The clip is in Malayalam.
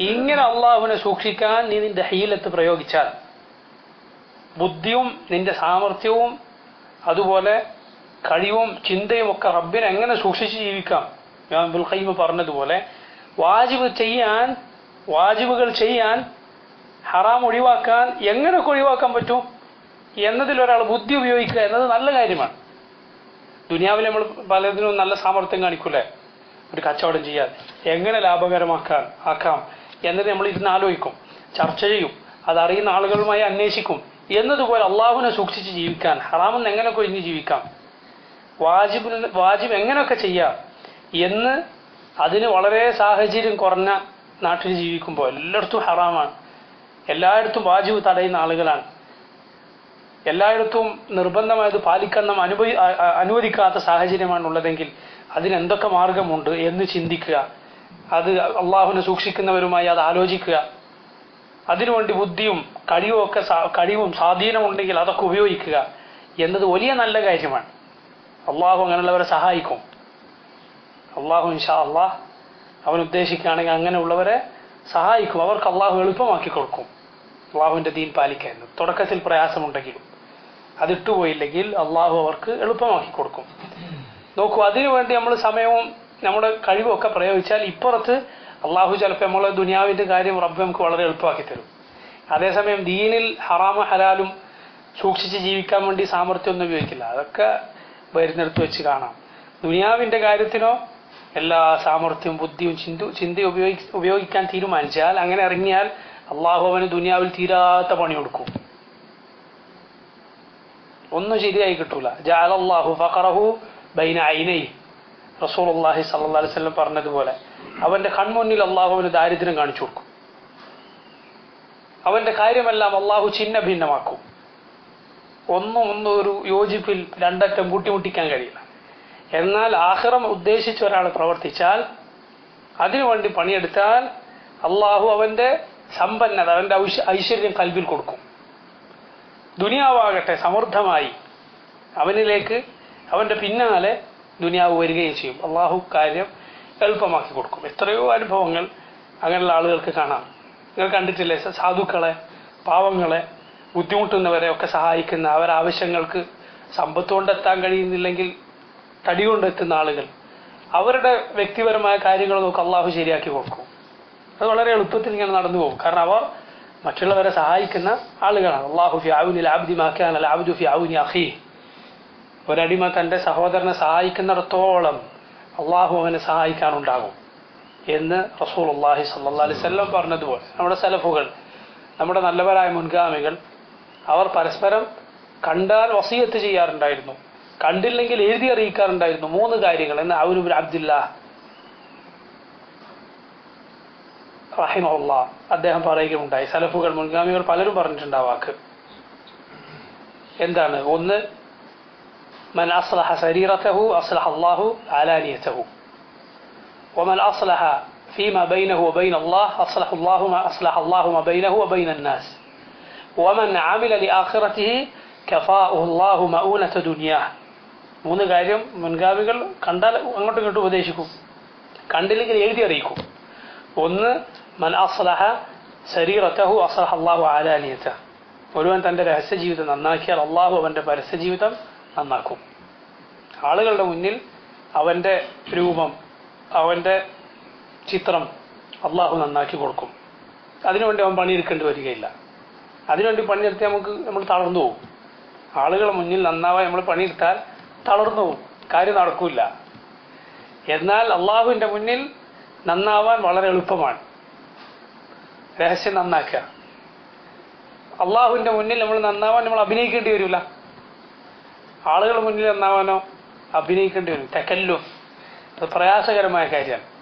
ഇങ്ങനെ അള്ളാഹുവിനെ സൂക്ഷിക്കാൻ നീ നിന്റെ ഹീലത്ത് പ്രയോഗിച്ചാൽ ബുദ്ധിയും നിന്റെ സാമർഥ്യവും അതുപോലെ കഴിവും ചിന്തയും ഒക്കെ റബ്ബിനെ എങ്ങനെ സൂക്ഷിച്ച് ജീവിക്കാം? ഞാൻ ബുൽഖൈമ പറഞ്ഞതുപോലെ വാജിബ് ചെയ്യാൻ വാജിബുകൾ ചെയ്യാൻ ഹറാം ഒഴിവാക്കാൻ എങ്ങനെയൊക്കെ ഒഴിവാക്കാൻ പറ്റും? എന്നതിൽ ഒരാൾ ബുദ്ധി ഉപയോഗിക്കുക എന്നത് നല്ല കാര്യമാണ്. ദുനിയാവിൽ നമ്മൾ പലതിനും നല്ല സാമർത്ഥ്യം കാണിക്കൂലേ ഒരു കച്ചവടം ചെയ്യാൻ. എങ്ങനെ ലാഭകരമാക്കാൻ ആക്കാം? എന്നത് നമ്മൾ ഇരുന്ന് ആലോചിക്കും ചർച്ച ചെയ്യും അതറിയുന്ന ആളുകളുമായി അന്വേഷിക്കും. എന്നതുപോലെ അള്ളാഹുവിനെ സൂക്ഷിച്ച് ജീവിക്കാൻ ഹറാമെന്ന് എങ്ങനെയൊക്കെ ഒഴിഞ്ഞ് ജീവിക്കാം? വാജിബിൽ വാജിബ് എങ്ങനെയൊക്കെ ചെയ്യാം? എന്ന് അതിന് വളരെ സാഹചര്യം കുറഞ്ഞ നാട്ടിൽ ജീവിക്കുമ്പോൾ എല്ലായിടത്തും ഹറാമാണ്. എല്ലായിടത്തും വാജിബ് തടയുന്ന ആളുകളാണ്. എല്ലായിടത്തും നിർബന്ധമായത് പാലിക്കണം അനുഭവി അ- അ- അനുവദിക്കാത്ത സാഹചര്യമാണ് ഉള്ളതെങ്കിൽ അതിനെന്തൊക്കെ മാർഗമുണ്ട് എന്ന് ചിന്തിക്കുക. അത് അള്ളാഹുവിനെ സൂക്ഷിക്കുന്നവരുമായി അത് ആലോചിക്കുക. അതിനുവേണ്ടി ബുദ്ധിയും കഴിവും ഒക്കെ കഴിവും സ്വാധീനമുണ്ടെങ്കിൽ അതൊക്കെ ഉപയോഗിക്കുക. എന്നത് വലിയ നല്ല കാര്യമാണ്. അള്ളാഹു അങ്ങനെയുള്ളവരെ സഹായിക്കും. അള്ളാഹു ഇൻഷാ അള്ളാഹ് അവൻ ഉദ്ദേശിക്കുകയാണെങ്കിൽ അങ്ങനെയുള്ളവരെ സഹായിക്കും. അവർക്ക് അള്ളാഹു എളുപ്പമാക്കി കൊടുക്കും. അള്ളാഹുവിന്റെ ദീൻ പാലിക്കാൻ തുടക്കത്തിൽ പ്രയാസമുണ്ടെങ്കിലും അതിട്ടുപോയില്ലെങ്കിൽ അള്ളാഹു അവർക്ക് എളുപ്പമാക്കി കൊടുക്കും. നോക്കൂ അതിനുവേണ്ടി നമ്മൾ സമയവും നമ്മുടെ കഴിവൊക്കെ പ്രയോഗിച്ചാൽ ഇപ്പുറത്ത് അള്ളാഹു ചിലപ്പോൾ നമ്മളെ ദുനിയാവിന്റെ കാര്യം റബ്ബ് നമുക്ക് വളരെ എളുപ്പമാക്കി തരും. അതേസമയം ദീനിൽ ഹറാമ ഹലാലും സൂക്ഷിച്ച് ജീവിക്കാൻ വേണ്ടി സാമർത്ഥ്യമൊന്നും ഉപയോഗിക്കില്ല. അതൊക്കെ വരുന്നിടത്ത് വെച്ച് കാണാം. ദുനിയാവിന്റെ കാര്യത്തിനോ എല്ലാ സാമർഥ്യവും ബുദ്ധിയും ചിന്തു ചിന്ത ഉപയോഗി ഉപയോഗിക്കാൻ തീരുമാനിച്ചാൽ അങ്ങനെ ഇറങ്ങിയാൽ അള്ളാഹു അവന് ദുനിയാവിൽ തീരാത്ത പണി കൊടുക്കും. ഒന്നും ശരിയായി കിട്ടൂല. ജാലല്ലാഹു ഫഖറഹു ബൈന ഐനൈ റസൂലുള്ളാഹി സല്ലല്ലാഹു അലൈഹി വസല്ലം പറഞ്ഞതുപോലെ അവന്റെ കൺമുന്നിൽ അള്ളാഹു അവന് ദാരിദ്ര്യം കാണിച്ചു കൊടുക്കും. അവന്റെ കാര്യമെല്ലാം അള്ളാഹു ചിഹ്ന ഭിന്നമാക്കും ഒന്നും ഒന്നും ഒരു യോജിപ്പിൽ രണ്ടറ്റം കൂട്ടിമുട്ടിക്കാൻ കഴിയില്ല. എന്നാൽ ആഹ്റം ഉദ്ദേശിച്ച് ഒരാൾ പ്രവർത്തിച്ചാൽ അതിനുവേണ്ടി പണിയെടുത്താൽ അള്ളാഹു അവന്റെ സമ്പന്നത അവന്റെ ഐശ്വര്യം കൽവിൽ കൊടുക്കും. ദുനിയാവാകട്ടെ സമൃദ്ധമായി അവനിലേക്ക് അവന്റെ പിന്നാലെ ദുനിയാവ് വരികയും ചെയ്യും. അള്ളാഹു കാര്യം എളുപ്പമാക്കി കൊടുക്കും. എത്രയോ അനുഭവങ്ങൾ അങ്ങനെയുള്ള ആളുകൾക്ക് കാണാം. നിങ്ങൾ കണ്ടിട്ടില്ലേ? സാധുക്കളെ പാവങ്ങളെ ബുദ്ധിമുട്ടുന്നവരെ ഒക്കെ സഹായിക്കുന്ന അവരാവശ്യങ്ങൾക്ക് സമ്പത്ത് കൊണ്ടെത്താൻ കഴിയുന്നില്ലെങ്കിൽ തടി കൊണ്ടെത്തുന്ന ആളുകൾ അവരുടെ വ്യക്തിപരമായ കാര്യങ്ങൾ നോക്ക് അള്ളാഹു ശരിയാക്കി കൊടുക്കും. അത് വളരെ എളുപ്പത്തിൽ ഇങ്ങനെ നടന്നു പോകും. കാരണം അവർ മറ്റുള്ളവരെ സഹായിക്കുന്ന ആളുകളാണ്. അള്ളാഹു ഫി ആവുനിൽ ആബ്ദി മാക്കാൻ അല്ല ആബ്ദു ഫി ആവുനി അഖി. ഒരടിമ തന്റെ സഹോദരനെ സഹായിക്കുന്നിടത്തോളം അള്ളാഹു അവനെ സഹായിക്കാനുണ്ടാകും എന്ന് റസൂൽ അള്ളാഹി സല്ലാ അലൈവല്ലം പറഞ്ഞതുപോലെ. നമ്മുടെ സലഫുകൾ നമ്മുടെ നല്ലവരായ മുൻഗാമികൾ അവർ പരസ്പരം കണ്ടാൽ വസീയത്ത് ചെയ്യാറുണ്ടായിരുന്നു. കണ്ടില്ലെങ്കിൽ എഴുതി അറിയിക്കാറുണ്ടായിരുന്നു മൂന്ന് കാര്യങ്ങൾ എന്ന് അവനു അബ്ദുല്ല റഹിമുള്ള അദ്ദേഹം പറയുകയുണ്ടായി സലഫുകൾ മുൻഗാമികൾ പലരും പറഞ്ഞിട്ടുണ്ട് ആ വാക്ക്. എന്താണ്? ഒന്ന് من أصلح سريرته أصلح الله علانيته ومن أصلح فيما بينه وبين الله أصلح الله ما أصلح الله ما بينه وبين الناس ومن عمل لآخرته كفاؤه الله مؤونة دنياه മൂന്ന് കാര്യം മുൻഗാമികൾ കണ്ടാൽ അങ്ങോട്ടും ഇങ്ങോട്ടും ഉപദേശിക്കും കണ്ടില്ലെങ്കിൽ എഴുതി അറിയിക്കും ഒന്ന് മൻ അസ്ലഹ ശരീരത്തഹു അസ്ലഹ അള്ളാഹു ആലാനിയത്ത ഒരുവൻ തന്റെ രഹസ്യ ജീവിതം നന്നാക്കിയാൽ അള്ളാഹു അവന്റെ പരസ്യ ജീവിതം നന്നാക്കും. ആളുകളുടെ മുന്നിൽ അവന്റെ രൂപം അവന്റെ ചിത്രം അള്ളാഹു നന്നാക്കി കൊടുക്കും. അതിനുവേണ്ടി അവൻ പണിയെടുക്കേണ്ടി വരികയില്ല. അതിനുവേണ്ടി പണിയെടുത്ത് നമുക്ക് നമ്മൾ തളർന്നു പോകും. ആളുകളുടെ മുന്നിൽ നന്നാവാൻ നമ്മൾ പണിയെടുത്താൽ തളർന്നു പോകും. കാര്യം നടക്കില്ല എന്നാൽ അള്ളാഹുവിന്റെ മുന്നിൽ നന്നാവാൻ വളരെ എളുപ്പമാണ്. രഹസ്യം നന്നാക്കുക. അള്ളാഹുവിന്റെ മുന്നിൽ നമ്മൾ നന്നാവാൻ നമ്മൾ അഭിനയിക്കേണ്ടി വരില്ല. ആളുകളുടെ മുന്നിൽ നന്നാവാനോ അഭിനയിക്കേണ്ടി വരും. തെക്കല്ലും. അത് പ്രയാസകരമായ കാര്യമാണ്.